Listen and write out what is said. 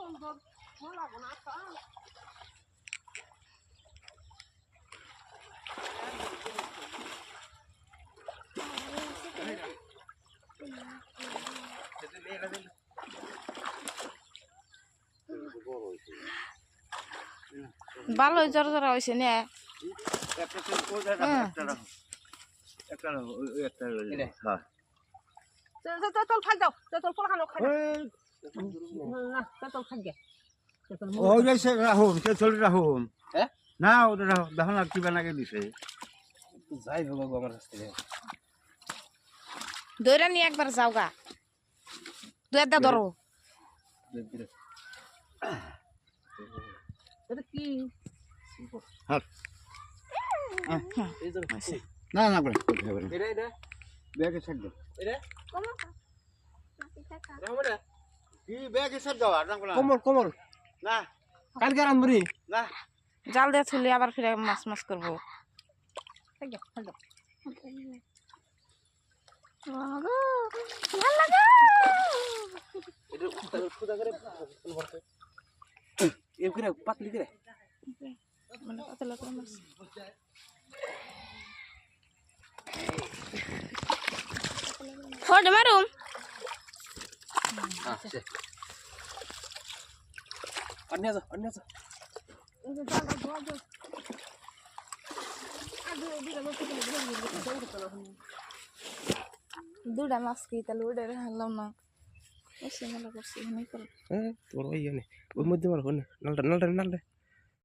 সুন্দর ভালো লাগো না তা ভালোই জ্বর জ্বর হয়েছে নে একটা একটা হ্যাঁ। একটা রাখো। একটা। হ্যাঁ। চল চল খাই দাও চল পোলা খানো খাই রাহুম, সে চলে রাহুম। হ্যাঁ? না, ওটা দেখো না কিবা নাকি দিছে। যাই বাবু আমার কাছ থেকে দইরা নিয়ে একবার যাও গা দু একটা ধরো দে- দে- দে। এটা কি হাট। এই যে আচ্ছা। না, না, বলে, এটা এটা ব্যাগে ছাড় দাও। এটা কমল কমল। না, কালকে রান্ধবি না। জাল দিয়ে থুলে আবার ফিরে মাছ মাছ করব। পাতলি করে। মানে পাতলা করে মাছ। ফোট মারুম? মতো করে ধরে দিলে দুটা মাছ কি তাহলে ওটা হারলাম না। করছি এখানে করে। তোর ওই মধ্যে মার নালটা নালটা নালটা।